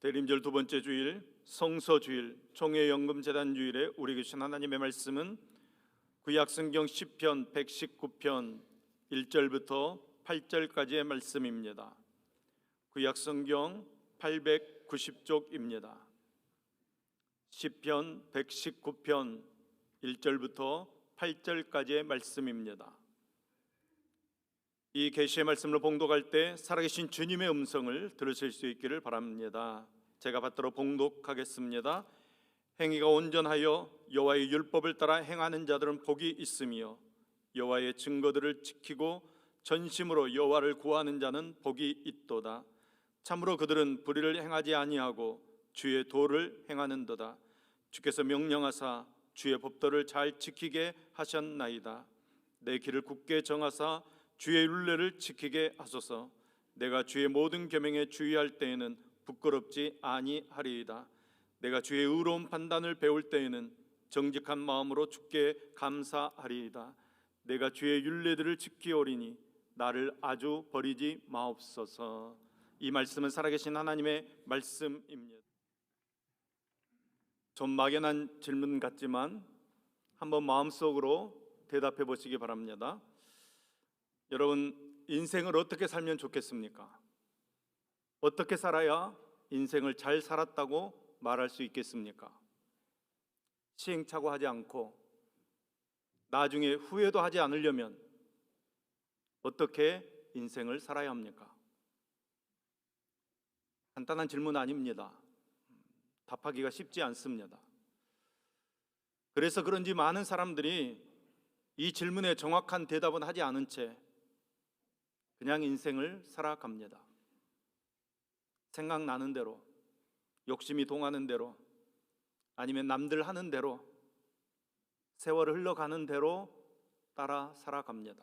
대림절 두 번째 주일 성서 주일 총회 연금 재단 주일에 우리 계신 하나님의 말씀은 구약 성경 10편 119편 1절부터 8절까지의 말씀입니다. 구약 성경 890쪽입니다. 10편 119편 1절부터 8절까지의 말씀입니다. 이 계시의 말씀을 봉독할 때 살아계신 주님의 음성을 들으실 수 있기를 바랍니다. 제가 받들어 봉독하겠습니다. 행위가 온전하여 여호와의 율법을 따라 행하는 자들은 복이 있으며 여호와의 증거들을 지키고 전심으로 여호와를 구하는 자는 복이 있도다. 참으로 그들은 불의를 행하지 아니하고 주의 도를 행하는도다. 주께서 명령하사 주의 법도를 잘 지키게 하셨나이다. 내 길을 굳게 정하사 주의 율례를 지키게 하소서. 내가 주의 모든 계명에 주의할 때에는 부끄럽지 아니하리이다. 내가 주의 의로운 판단을 배울 때에는 정직한 마음으로 주께 감사하리이다. 내가 주의 율례들을 지키오리니 나를 아주 버리지 마옵소서. 이 말씀은 살아계신 하나님의 말씀입니다. 좀 막연한 질문 같지만 한번 마음속으로 대답해 보시기 바랍니다. 여러분 인생을 어떻게 살면 좋겠습니까? 어떻게 살아야 인생을 잘 살았다고 말할 수 있겠습니까? 시행착오 하지 않고 나중에 후회도 하지 않으려면 어떻게 인생을 살아야 합니까? 간단한 질문 아닙니다. 답하기가 쉽지 않습니다. 그래서 그런지 많은 사람들이 이 질문에 정확한 대답은 하지 않은 채 그냥 인생을 살아갑니다. 생각나는 대로, 욕심이 동하는 대로, 아니면 남들 하는 대로, 세월을 흘러가는 대로 따라 살아갑니다.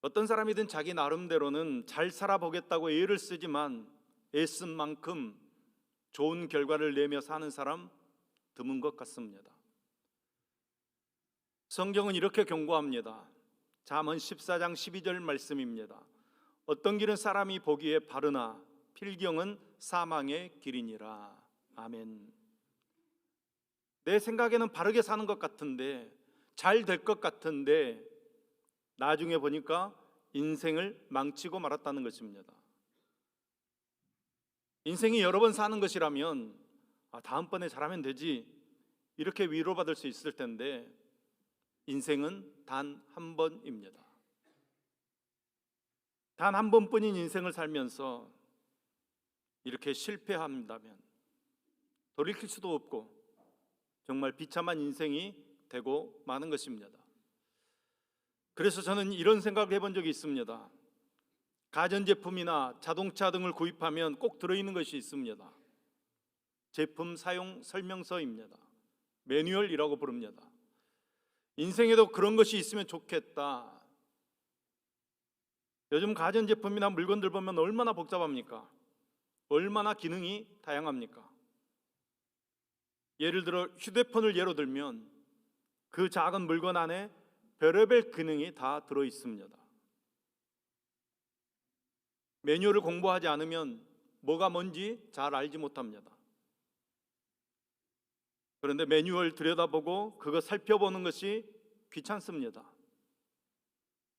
어떤 사람이든 자기 나름대로는 잘 살아보겠다고 애를 쓰지만 애쓴 만큼 좋은 결과를 내며 사는 사람 드문 것 같습니다. 성경은 이렇게 경고합니다. 잠언 14장 12절 말씀입니다. 어떤 길은 사람이 보기에 바르나 필경은 사망의 길이니라. 아멘. 내 생각에는 바르게 사는 것 같은데 잘 될 것 같은데 나중에 보니까 인생을 망치고 말았다는 것입니다. 인생이 여러 번 사는 것이라면 아, 다음번에 잘하면 되지 이렇게 위로받을 수 있을 텐데 인생은 단 한 번입니다. 단 한 번뿐인 인생을 살면서 이렇게 실패한다면 돌이킬 수도 없고 정말 비참한 인생이 되고 마는 것입니다. 그래서 저는 이런 생각을 해본 적이 있습니다. 가전제품이나 자동차 등을 구입하면 꼭 들어있는 것이 있습니다. 제품 사용 설명서입니다. 매뉴얼이라고 부릅니다. 인생에도 그런 것이 있으면 좋겠다. 요즘 가전 제품이나 물건들 보면 얼마나 복잡합니까? 얼마나 기능이 다양합니까? 예를 들어 휴대폰을 예로 들면 그 작은 물건 안에 별의별 기능이 다 들어 있습니다. 매뉴얼을 공부하지 않으면 뭐가 뭔지 잘 알지 못합니다. 그런데 매뉴얼 들여다보고 그거 살펴보는 것이 귀찮습니다.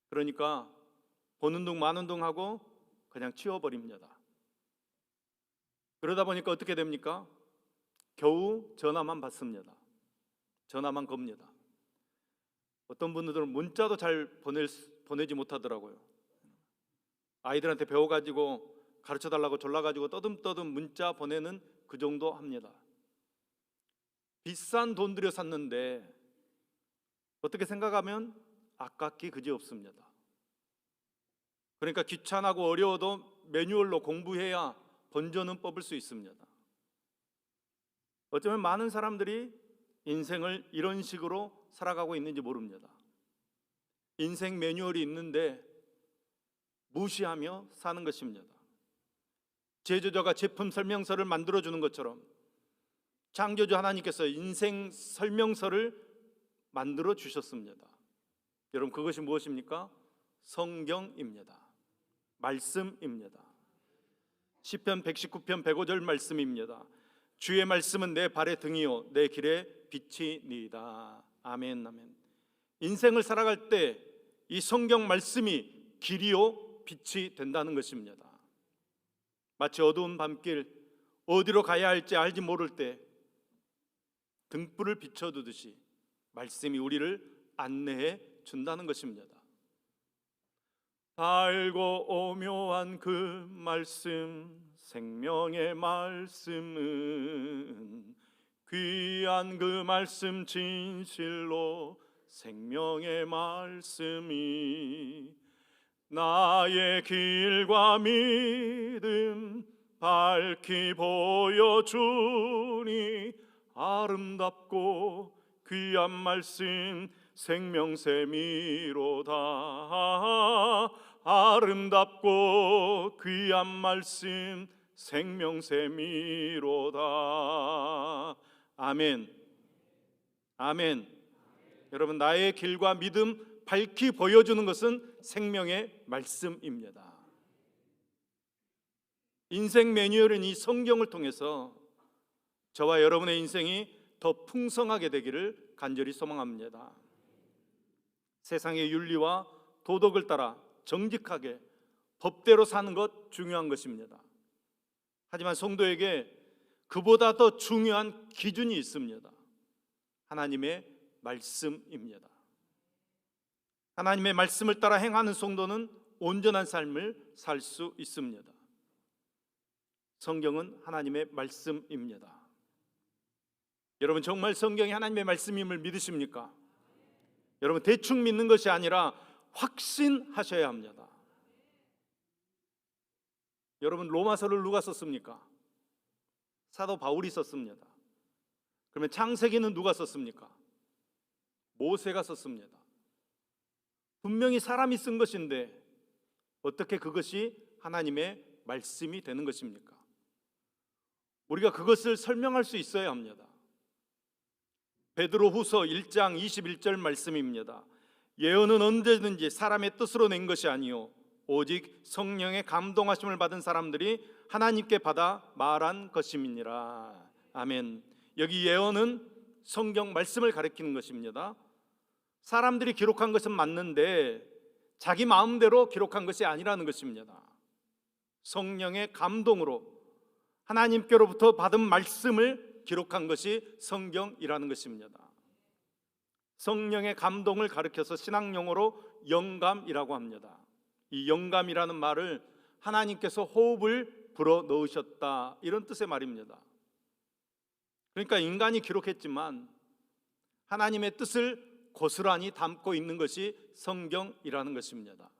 그러니까 보는 둥 마는 둥 하고 그냥 치워버립니다. 그러다 보니까 어떻게 됩니까? 겨우 전화만 받습니다. 전화만 겁니다. 어떤 분들은 문자도 잘 보낼, 보내지 못하더라고요. 아이들한테 배워가지고 가르쳐 달라고 졸라가지고 떠듬떠듬 문자 보내는 그 정도 합니다. 비싼 돈 들여 샀는데 어떻게 생각하면 아깝기 그지 없습니다. 그러니까 귀찮하고 어려워도 매뉴얼로 공부해야 본전은 뽑을 수 있습니다. 어쩌면 많은 사람들이 인생을 이런 식으로 살아가고 있는지 모릅니다. 인생 매뉴얼이 있는데 무시하며 사는 것입니다. 제조자가 제품 설명서를 만들어 주는 것처럼 창조주 하나님께서 인생 설명서를 만들어 주셨습니다. 여러분 그것이 무엇입니까? 성경입니다. 말씀입니다. 시편 119편 105절 말씀입니다. 주의 말씀은 내 발의 등이요 내 길의 빛이니이다. 아멘 아멘. 인생을 살아갈 때 이 성경 말씀이 길이요 빛이 된다는 것입니다. 마치 어두운 밤길 어디로 가야 할지 알지 모를 때 등불을 비춰두듯이 말씀이 우리를 안내해 준다는 것입니다. 달고 오묘한 그 말씀 생명의 말씀은 귀한 그 말씀 진실로 생명의 말씀이 나의 길과 믿음 밝히 보여주니 아름답고 귀한 말씀 생명샘이로다. 아름답고 귀한 말씀 생명샘이로다. 아멘. 아멘. 여러분 나의 길과 믿음 밝히 보여주는 것은 생명의 말씀입니다. 인생 매뉴얼은 이 성경을 통해서 저와 여러분의 인생이 더 풍성하게 되기를 간절히 소망합니다. 세상의 윤리와 도덕을 따라 정직하게 법대로 사는 것 중요한 것입니다. 하지만 성도에게 그보다 더 중요한 기준이 있습니다. 하나님의 말씀입니다. 하나님의 말씀을 따라 행하는 성도는 온전한 삶을 살 수 있습니다. 성경은 하나님의 말씀입니다. 여러분 정말 성경이 하나님의 말씀임을 믿으십니까? 여러분 대충 믿는 것이 아니라 확신하셔야 합니다. 여러분 로마서를 누가 썼습니까? 사도 바울이 썼습니다. 그러면 창세기는 누가 썼습니까? 모세가 썼습니다. 분명히 사람이 쓴 것인데 어떻게 그것이 하나님의 말씀이 되는 것입니까? 우리가 그것을 설명할 수 있어야 합니다. 베드로후서 1장 21절 말씀입니다. 예언은 언제든지 사람의 뜻으로 낸 것이 아니요 오직 성령의 감동하심을 받은 사람들이 하나님께 받아 말한 것임이니라. 아멘. 여기 예언은 성경 말씀을 가리키는 것입니다. 사람들이 기록한 것은 맞는데 자기 마음대로 기록한 것이 아니라는 것입니다. 성령의 감동으로 하나님께로부터 받은 말씀을 기록한 것이 성경이라는 것입니다. 성령의 감동을 가리켜서 신학 용어로 영감이라고 합니다. 이 영감이라는 말을 하나님께서 호흡을 불어 넣으셨다 이런 뜻의 말입니다. 그러니까 인간이 기록했지만 하나님의 뜻을 고스란히 담고 있는 것이 성경이라는 것입니다.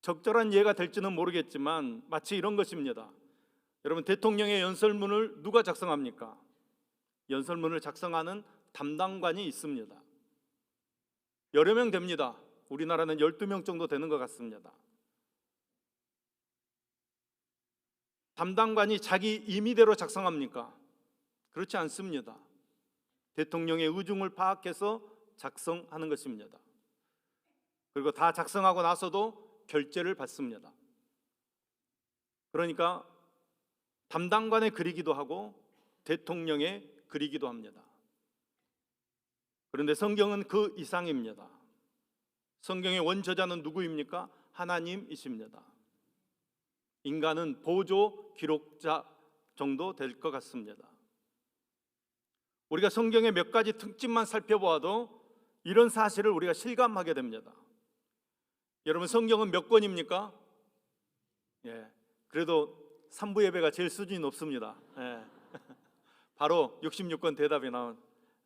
적절한 이해가 될지는 모르겠지만 마치 이런 것입니다. 여러분 대통령의 연설문을 누가 작성합니까? 연설문을 작성하는 담당관이 있습니다. 여러 명 됩니다. 우리나라는 12명 정도 되는 것 같습니다. 담당관이 자기 임의대로 작성합니까? 그렇지 않습니다. 대통령의 의중을 파악해서 작성하는 것입니다. 그리고 다 작성하고 나서도 결제를 받습니다. 그러니까 담당관의 그리기도 하고 대통령의 그리기도 합니다. 그런데 성경은 그 이상입니다. 성경의 원저자는 누구입니까? 하나님이십니다. 인간은 보조 기록자 정도 될 것 같습니다. 우리가 성경의 몇 가지 특징만 살펴보아도 이런 사실을 우리가 실감하게 됩니다. 여러분 성경은 몇 권입니까? 예. 그래도 3부 예배가 제일 수준이 높습니다. 예. 바로 66권 대답이 나온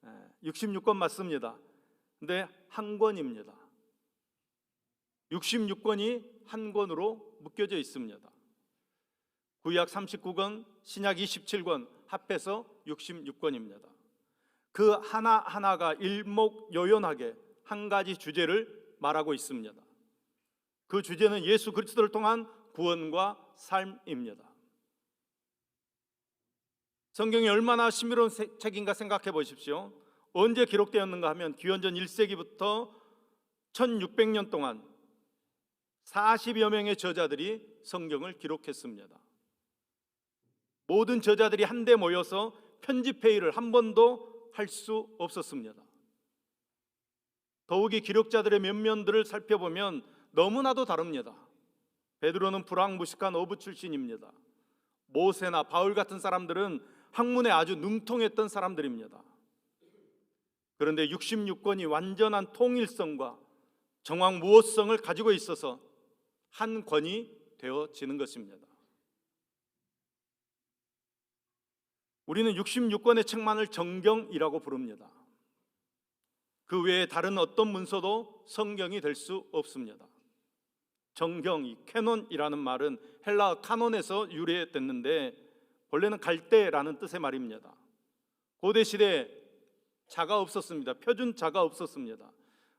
예. 66권 맞습니다. 근데 한 권입니다. 66권이 한 권으로 묶여져 있습니다. 구약 39권, 신약 27권 합해서 66권입니다. 그 하나하나가 일목요연하게 한 가지 주제를 말하고 있습니다. 그 주제는 예수 그리스도를 통한 구원과 삶입니다. 성경이 얼마나 신비로운 책인가 생각해 보십시오. 언제 기록되었는가 하면 기원전 1세기부터 1600년 동안 40여 명의 저자들이 성경을 기록했습니다. 모든 저자들이 한데 모여서 편집 회의를 한 번도 할 수 없었습니다. 더욱이 기록자들의 면면들을 살펴보면 너무나도 다릅니다. 베드로는 불황무식한 어부 출신입니다. 모세나 바울 같은 사람들은 학문에 아주 능통했던 사람들입니다. 그런데 66권이 완전한 통일성과 정황 무호성을 가지고 있어서 한 권이 되어지는 것입니다. 우리는 66권의 책만을 정경이라고 부릅니다. 그 외에 다른 어떤 문서도 성경이 될 수 없습니다. 정경 이 캐논이라는 말은 헬라 카논에서 유래됐는데 본래는 갈대라는 뜻의 말입니다. 고대 시대 자가 없었습니다. 표준 자가 없었습니다.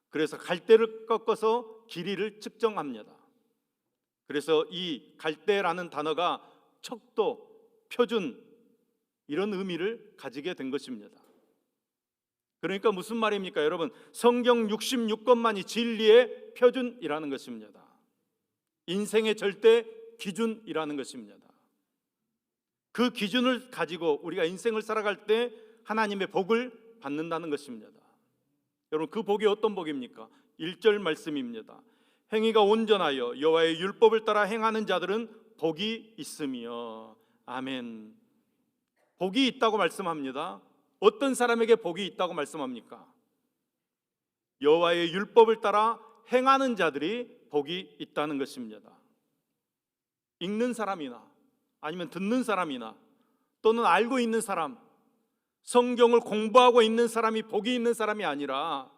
그래서 갈대를 꺾어서 길이를 측정합니다. 그래서 이 갈대라는 단어가 척도, 표준 이런 의미를 가지게 된 것입니다. 그러니까 무슨 말입니까, 여러분? 성경 66권만이 진리의 표준이라는 것입니다. 인생의 절대 기준이라는 것입니다. 그 기준을 가지고 우리가 인생을 살아갈 때 하나님의 복을 받는다는 것입니다. 여러분 그 복이 어떤 복입니까? 1절 말씀입니다. 행위가 온전하여 여호와의 율법을 따라 행하는 자들은 복이 있으며 아멘. 복이 있다고 말씀합니다. 어떤 사람에게 복이 있다고 말씀합니까? 여호와의 율법을 따라 행하는 자들이 복이 있다는 것입니다. 읽는 사람이나 아니면 듣는 사람이나 또는 알고 있는 사람, 성경을 공부하고 있는 사람이 복이 있는 사람이 아니라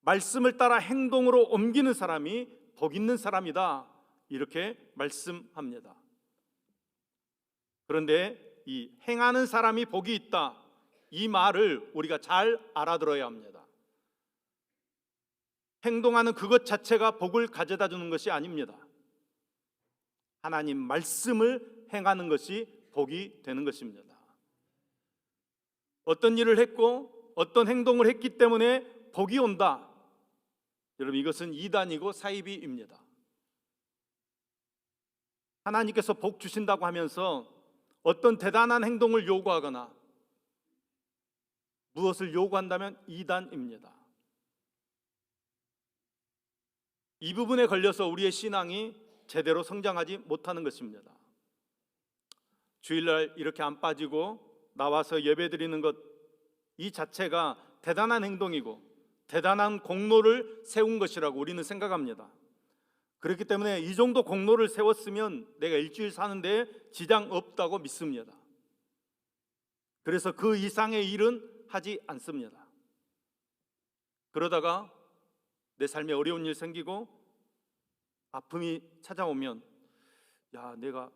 말씀을 따라 행동으로 옮기는 사람이 복 있는 사람이다. 이렇게 말씀합니다. 그런데 이 행하는 사람이 복이 있다. 이 말을 우리가 잘 알아들어야 합니다. 행동하는 그것 자체가 복을 가져다 주는 것이 아닙니다. 하나님 말씀을 행하는 것이 복이 되는 것입니다. 어떤 일을 했고 어떤 행동을 했기 때문에 복이 온다. 여러분 이것은 이단이고 사이비입니다. 하나님께서 복 주신다고 하면서 어떤 대단한 행동을 요구하거나 무엇을 요구한다면 이단입니다. 이 부분에 걸려서 우리의 신앙이 제대로 성장하지 못하는 것입니다. 주일날 이렇게 안 빠지고 나와서 예배 드리는 것 이 자체가 대단한 행동이고 대단한 공로를 세운 것이라고 우리는 생각합니다. 그렇기 때문에 이 정도 공로를 세웠으면 내가 일주일 사는데 지장 없다고 믿습니다. 그래서 그 이상의 일은 하지 않습니다. 그러다가 내 삶에 어려운 일 생기고 아픔이 찾아오면 야, 내가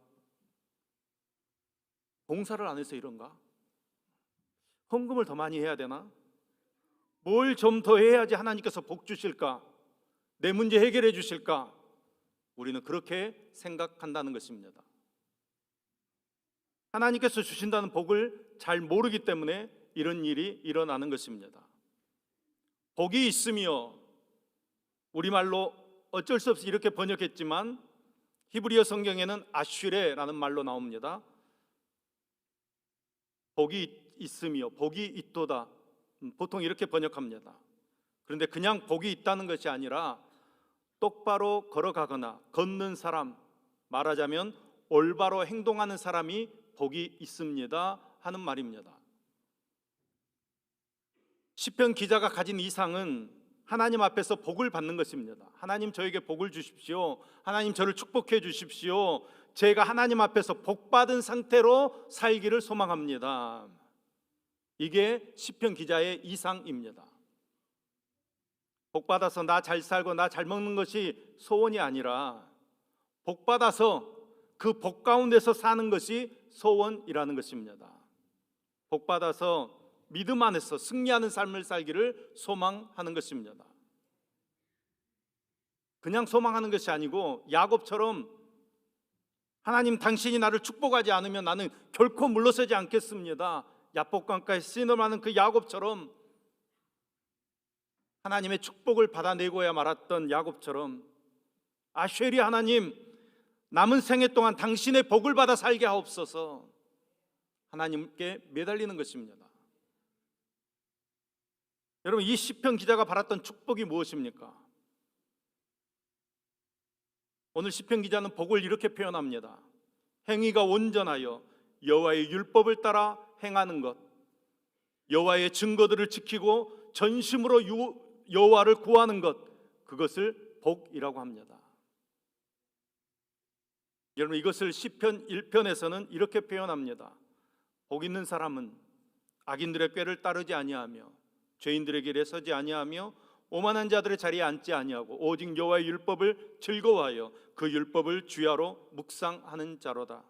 봉사를 안 해서 이런가? 헌금을 더 많이 해야 되나? 뭘 좀 더 해야지 하나님께서 복 주실까? 내 문제 해결해 주실까? 우리는 그렇게 생각한다는 것입니다. 하나님께서 주신다는 복을 잘 모르기 때문에 이런 일이 일어나는 것입니다. 복이 있으며 우리말로 어쩔 수 없이 이렇게 번역했지만 히브리어 성경에는 아슈레라는 말로 나옵니다. 복이 있으며 복이 있도다. 음, 보통 이렇게 번역합니다. 그런데 그냥 복이 있다는 것이 아니라 똑바로 걸어가거나 걷는 사람 말하자면 올바로 행동하는 사람이 복이 있습니다 하는 말입니다. 시편 기자가 가진 이상은 하나님 앞에서 복을 받는 것입니다. 하나님 저에게 복을 주십시오. 하나님 저를 축복해 주십시오. 제가 하나님 앞에서 복 받은 상태로 살기를 소망합니다. 이게 시편 기자의 이상입니다. 복 받아서 나 잘 살고 나 잘 먹는 것이 소원이 아니라 복 받아서 그 복 가운데서 사는 것이 소원이라는 것입니다. 복 받아서 믿음 안에서 승리하는 삶을 살기를 소망하는 것입니다. 그냥 소망하는 것이 아니고 야곱처럼 하나님 당신이 나를 축복하지 않으면 나는 결코 물러서지 않겠습니다. 야복강가에 신음하는 그 야곱처럼 하나님의 축복을 받아내고야 말았던 야곱처럼 아쉐리 하나님 남은 생애 동안 당신의 복을 받아 살게 하옵소서. 하나님께 매달리는 것입니다. 여러분 이 시편 기자가 바랐던 축복이 무엇입니까? 오늘 시편 기자는 복을 이렇게 표현합니다. 행위가 온전하여 여호와의 율법을 따라 행하는 것, 여호와의 증거들을 지키고 전심으로 유- 여호와를 구하는 것, 그것을 복이라고 합니다. 여러분 이것을 시편 1편에서는 이렇게 표현합니다. 복 있는 사람은 악인들의 꾀를 따르지 아니하며 죄인들의 길에 서지 아니하며 오만한 자들의 자리에 앉지 아니하고 오직 여호와의 율법을 즐거워하여 그 율법을 주야로 묵상하는 자로다.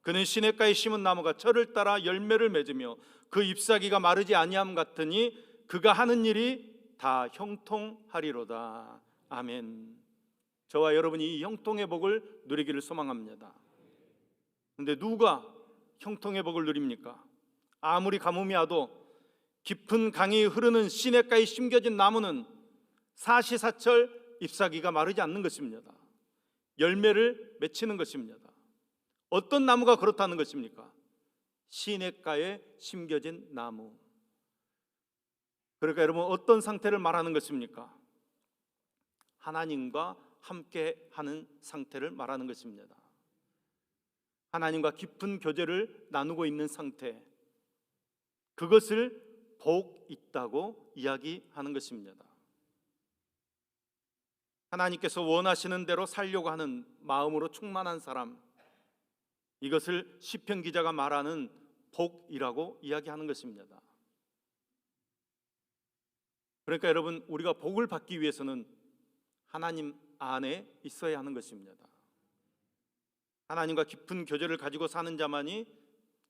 그는 시냇가에 심은 나무가 철을 따라 열매를 맺으며 그 잎사귀가 마르지 아니함 같으니 그가 하는 일이 다 형통하리로다. 아멘. 저와 여러분이 이 형통의 복을 누리기를 소망합니다. 근데 누가 형통의 복을 누립니까? 아무리 가뭄이 와도 깊은 강이 흐르는 시냇가에 심겨진 나무는 사시사철 잎사귀가 마르지 않는 것입니다. 열매를 맺히는 것입니다. 어떤 나무가 그렇다는 것입니까? 시냇가에 심겨진 나무. 그러니까 여러분 어떤 상태를 말하는 것입니까? 하나님과 함께 하는 상태를 말하는 것입니다. 하나님과 깊은 교제를 나누고 있는 상태. 그것을 복 있다고 이야기하는 것입니다. 하나님께서 원하시는 대로 살려고 하는 마음으로 충만한 사람. 이것을 시편 기자가 말하는 복이라고 이야기하는 것입니다. 그러니까 여러분 우리가 복을 받기 위해서는 하나님 안에 있어야 하는 것입니다. 하나님과 깊은 교제를 가지고 사는 자만이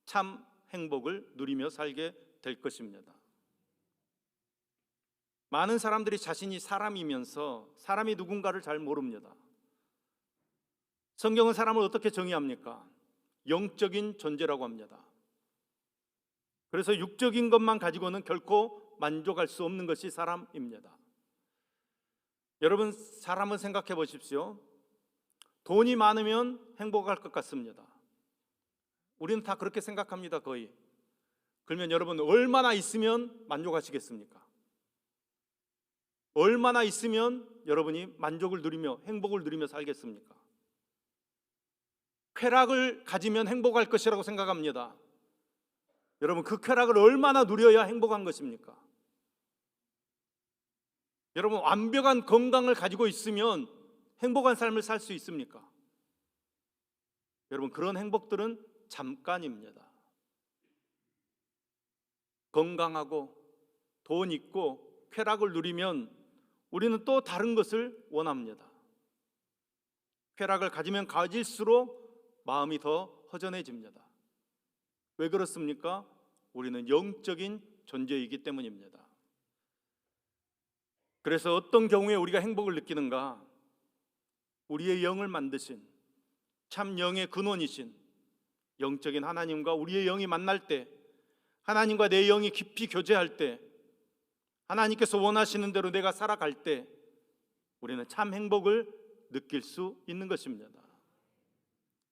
참 행복을 누리며 살게 될 것입니다. 많은 사람들이 자신이 사람이면서 사람이 누군가를 잘 모릅니다. 성경은 사람을 어떻게 정의합니까? 영적인 존재라고 합니다. 그래서 육적인 것만 가지고는 결코 만족할 수 없는 것이 사람입니다. 여러분 사람은 생각해 보십시오. 돈이 많으면 행복할 것 같습니다. 우리는 다 그렇게 생각합니다, 거의. 그러면 여러분 얼마나 있으면 만족하시겠습니까? 얼마나 있으면 여러분이 만족을 누리며 행복을 누리며 살겠습니까? 쾌락을 가지면 행복할 것이라고 생각합니다. 여러분 그 쾌락을 얼마나 누려야 행복한 것입니까? 여러분 완벽한 건강을 가지고 있으면 행복한 삶을 살 수 있습니까? 여러분 그런 행복들은 잠깐입니다. 건강하고 돈 있고 쾌락을 누리면 우리는 또 다른 것을 원합니다. 쾌락을 가지면 가질수록 마음이 더 허전해집니다. 왜 그렇습니까? 우리는 영적인 존재이기 때문입니다. 그래서 어떤 경우에 우리가 행복을 느끼는가? 우리의 영을 만드신 참 영의 근원이신 영적인 하나님과 우리의 영이 만날 때 하나님과 내 영이 깊이 교제할 때 하나님께서 원하시는 대로 내가 살아갈 때 우리는 참 행복을 느낄 수 있는 것입니다.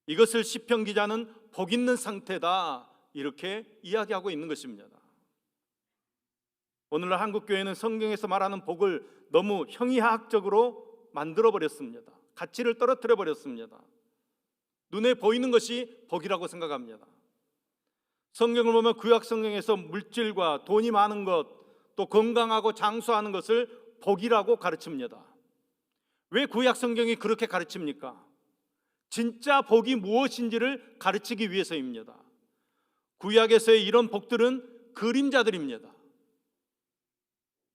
이것을 시편 기자는 복 있는 상태다 이렇게 이야기하고 있는 것입니다. 오늘날 한국 교회는 성경에서 말하는 복을 너무 형이하학적으로 만들어 버렸습니다. 가치를 떨어뜨려 버렸습니다. 눈에 보이는 것이 복이라고 생각합니다. 성경을 보면 구약 성경에서 물질과 돈이 많은 것, 또 건강하고 장수하는 것을 복이라고 가르칩니다. 왜 구약 성경이 그렇게 가르칩니까? 진짜 복이 무엇인지를 가르치기 위해서입니다. 구약에서의 이런 복들은 그림자들입니다.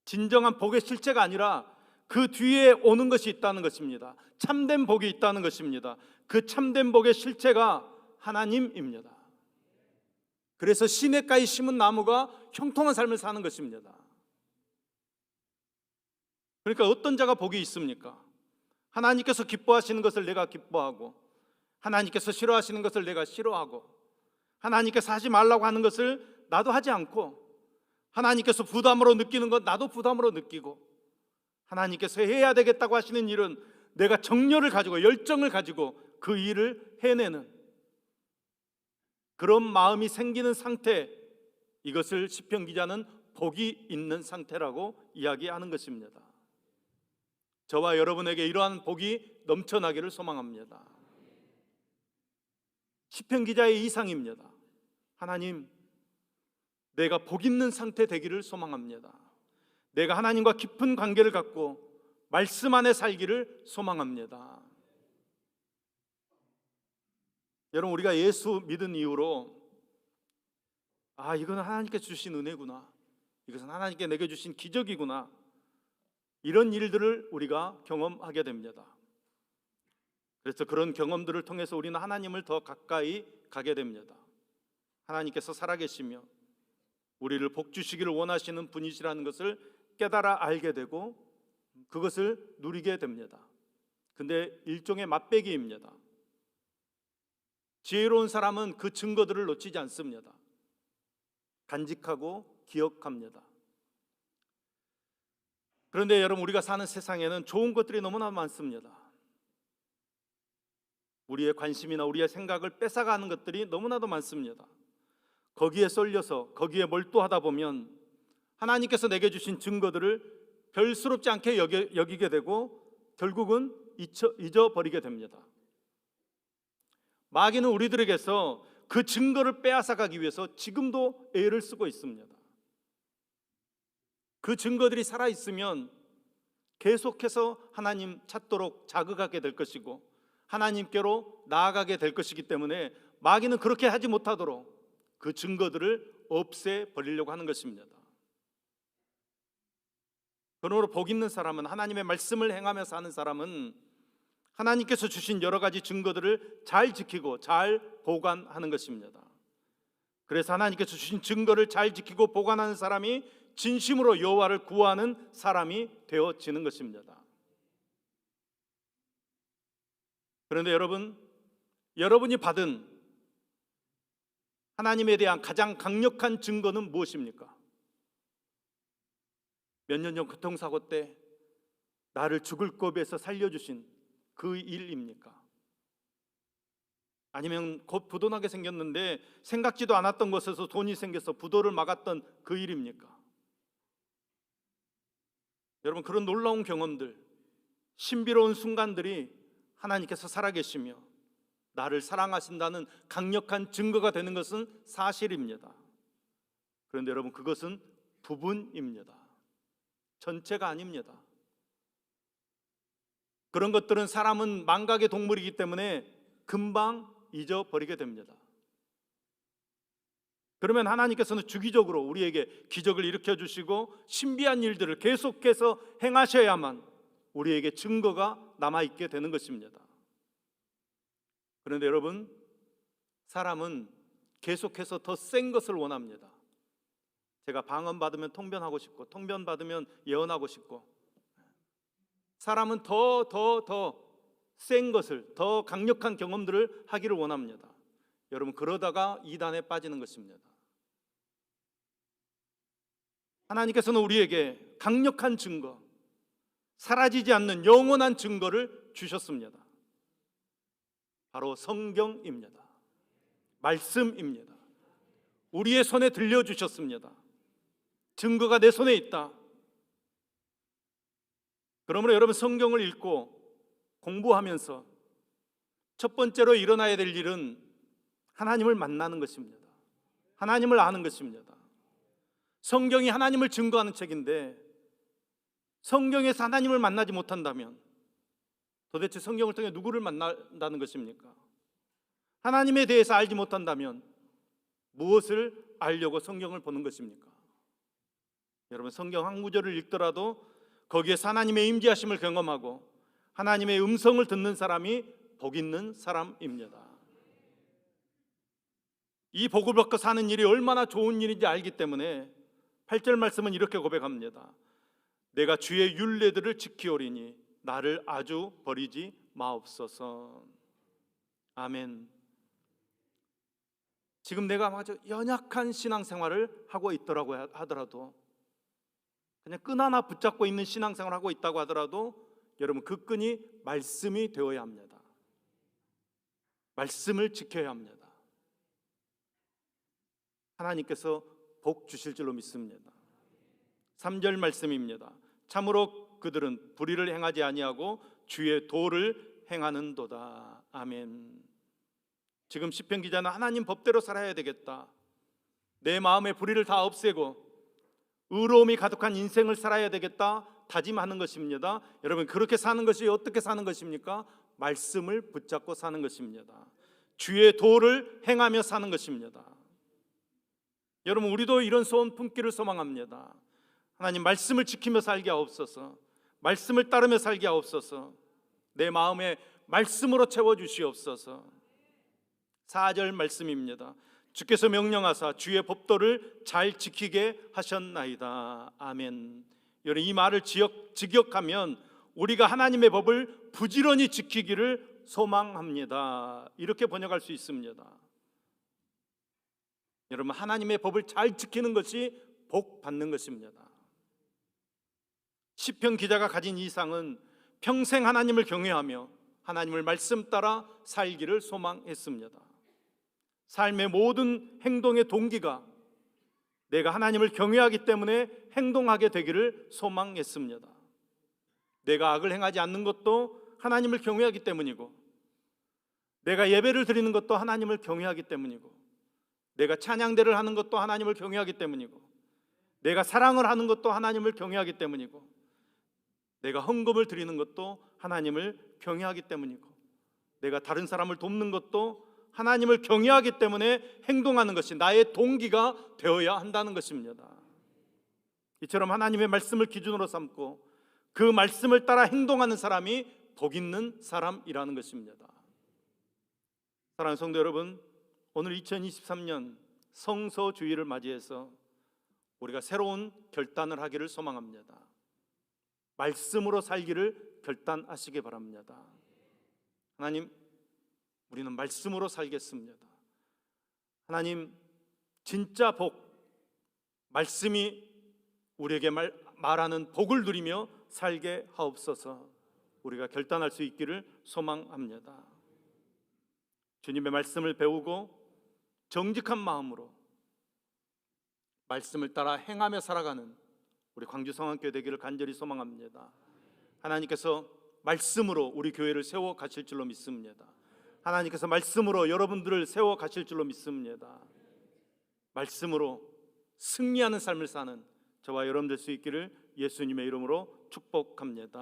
진정한 복의 실체가 아니라 그 뒤에 오는 것이 있다는 것입니다. 참된 복이 있다는 것입니다. 그 참된 복의 실체가 하나님입니다. 그래서 시냇가에 심은 나무가 형통한 삶을 사는 것입니다. 그러니까 어떤 자가 복이 있습니까? 하나님께서 기뻐하시는 것을 내가 기뻐하고 하나님께서 싫어하시는 것을 내가 싫어하고 하나님께서 하지 말라고 하는 것을 나도 하지 않고 하나님께서 부담으로 느끼는 것 나도 부담으로 느끼고 하나님께서 해야 되겠다고 하시는 일은 내가 정열을 가지고 열정을 가지고 그 일을 해내는 그런 마음이 생기는 상태 이것을 시편 기자는 복이 있는 상태라고 이야기하는 것입니다. 저와 여러분에게 이러한 복이 넘쳐나기를 소망합니다. 시편 기자의 이상입니다. 하나님, 내가 복 있는 상태 되기를 소망합니다. 내가 하나님과 깊은 관계를 갖고 말씀 안에 살기를 소망합니다. 여러분 우리가 예수 믿은 이후로 아 이건 하나님께 주신 은혜구나. 이것은 하나님께 내게 주신 기적이구나. 이런 일들을 우리가 경험하게 됩니다. 그래서 그런 경험들을 통해서 우리는 하나님을 더 가까이 가게 됩니다. 하나님께서 살아계시며 우리를 복 주시기를 원하시는 분이시라는 것을 깨달아 알게 되고 그것을 누리게 됩니다. 근데 일종의 맛배기입니다. 지혜로운 사람은 그 증거들을 놓치지 않습니다. 간직하고 기억합니다. 그런데 여러분 우리가 사는 세상에는 좋은 것들이 너무나 많습니다. 우리의 관심이나 우리의 생각을 뺏어가는 것들이 너무나도 많습니다. 거기에 쏠려서 거기에 몰두하다 보면 하나님께서 내게 주신 증거들을 별스럽지 않게 여기, 여기게 되고 결국은 잊혀, 잊어버리게 됩니다. 마귀는 우리들에게서 그 증거를 빼앗아가기 위해서 지금도 애를 쓰고 있습니다. 그 증거들이 살아 있으면 계속해서 하나님 찾도록 자극하게 될 것이고 하나님께로 나아가게 될 것이기 때문에 마귀는 그렇게 하지 못하도록 그 증거들을 없애 버리려고 하는 것입니다. 그러므로 복 있는 사람은 하나님의 말씀을 행하며 사는 사람은 하나님께서 주신 여러 가지 증거들을 잘 지키고 잘 보관하는 것입니다. 그래서 하나님께서 주신 증거를 잘 지키고 보관하는 사람이 진심으로 여호와를 구하는 사람이 되어지는 것입니다. 그런데 여러분, 여러분이 받은 하나님에 대한 가장 강력한 증거는 무엇입니까? 몇 년 전 교통사고 때 나를 죽을 겁에서 살려주신 그 일입니까? 아니면 곧 부도나게 생겼는데 생각지도 않았던 곳에서 돈이 생겨서 부도를 막았던 그 일입니까? 여러분 그런 놀라운 경험들, 신비로운 순간들이 하나님께서 살아계시며 나를 사랑하신다는 강력한 증거가 되는 것은 사실입니다. 그런데 여러분 그것은 부분입니다. 전체가 아닙니다. 그런 것들은 사람은 망각의 동물이기 때문에 금방 잊어버리게 됩니다. 그러면 하나님께서는 주기적으로 우리에게 기적을 일으켜 주시고 신비한 일들을 계속해서 행하셔야만 우리에게 증거가 남아 있게 되는 것입니다. 그런데 여러분, 사람은 계속해서 더 센 것을 원합니다. 제가 방언 받으면 통변하고 싶고, 통변 받으면 예언하고 싶고, 사람은 더 더 더 센 것을, 더 강력한 경험들을 하기를 원합니다. 여러분 그러다가 이단에 빠지는 것입니다. 하나님께서는 우리에게 강력한 증거, 사라지지 않는 영원한 증거를 주셨습니다. 바로 성경입니다. 말씀입니다. 우리의 손에 들려주셨습니다. 증거가 내 손에 있다. 그러므로 여러분 성경을 읽고 공부하면서 첫 번째로 일어나야 될 일은 하나님을 만나는 것입니다. 하나님을 아는 것입니다. 성경이 하나님을 증거하는 책인데 성경에서 하나님을 만나지 못한다면 도대체 성경을 통해 누구를 만난다는 것입니까? 하나님에 대해서 알지 못한다면 무엇을 알려고 성경을 보는 것입니까? 여러분 성경 한 구절을 읽더라도 거기에서 하나님의 임재하심을 경험하고 하나님의 음성을 듣는 사람이 복 있는 사람입니다. 이 복을 받고 사는 일이 얼마나 좋은 일인지 알기 때문에 8절 말씀은 이렇게 고백합니다. 내가 주의 율례들을 지키오리니 나를 아주 버리지 마옵소서. 아멘. 지금 내가 아주 연약한 신앙생활을 하고 있더라고 하더라도 그냥 끈 하나 붙잡고 있는 신앙생활을 하고 있다고 하더라도 여러분 그 끈이 말씀이 되어야 합니다. 말씀을 지켜야 합니다. 하나님께서 복 주실 줄로 믿습니다. 3절 말씀입니다. 참으로 그들은 불의를 행하지 아니하고 주의 도를 행하는도다. 아멘. 지금 시편 기자는 하나님 법대로 살아야 되겠다. 내 마음의 불의를 다 없애고 의로움이 가득한 인생을 살아야 되겠다 다짐하는 것입니다. 여러분 그렇게 사는 것이 어떻게 사는 것입니까? 말씀을 붙잡고 사는 것입니다. 주의 도를 행하며 사는 것입니다. 여러분 우리도 이런 소원 품기를 소망합니다. 하나님 말씀을 지키며 살게 하옵소서. 말씀을 따르며 살게 하옵소서. 내 마음에 말씀으로 채워 주시옵소서. 4절 말씀입니다. 주께서 명령하사 주의 법도를 잘 지키게 하셨나이다. 아멘. 여러분 이 말을 지역, 직역하면 우리가 하나님의 법을 부지런히 지키기를 소망합니다. 이렇게 번역할 수 있습니다. 여러분 하나님의 법을 잘 지키는 것이 복 받는 것입니다. 시편 기자가 가진 이상은 평생 하나님을 경외하며 하나님을 말씀 따라 살기를 소망했습니다. 삶의 모든 행동의 동기가 내가 하나님을 경외하기 때문에 행동하게 되기를 소망했습니다. 내가 악을 행하지 않는 것도 하나님을 경외하기 때문이고 내가 예배를 드리는 것도 하나님을 경외하기 때문이고 내가 찬양대를 하는 것도 하나님을 경외하기 때문이고 내가 사랑을 하는 것도 하나님을 경외하기 때문이고 내가 헌금을 드리는 것도 하나님을 경외하기 때문이고 내가 다른 사람을 돕는 것도 하나님을 경외하기 때문에 행동하는 것이 나의 동기가 되어야 한다는 것입니다. 이처럼 하나님의 말씀을 기준으로 삼고 그 말씀을 따라 행동하는 사람이 복 있는 사람이라는 것입니다. 사랑하는 성도 여러분, 오늘 2023년 성서 주의를 맞이해서 우리가 새로운 결단을 하기를 소망합니다. 말씀으로 살기를 결단하시기 바랍니다. 하나님, 우리는 말씀으로 살겠습니다. 하나님, 진짜 복, 말씀이 우리에게 말, 말하는 복을 누리며 살게 하옵소서 우리가 결단할 수 있기를 소망합니다. 주님의 말씀을 배우고 정직한 마음으로 말씀을 따라 행하며 살아가는 우리 광주 성안교회 되기를 간절히 소망합니다. 하나님께서 말씀으로 우리 교회를 세워 가실 줄로 믿습니다. 하나님께서 말씀으로 여러분들을 세워 가실 줄로 믿습니다. 말씀으로 승리하는 삶을 사는 저와 여러분 될 수 있기를 예수님의 이름으로 축복합니다.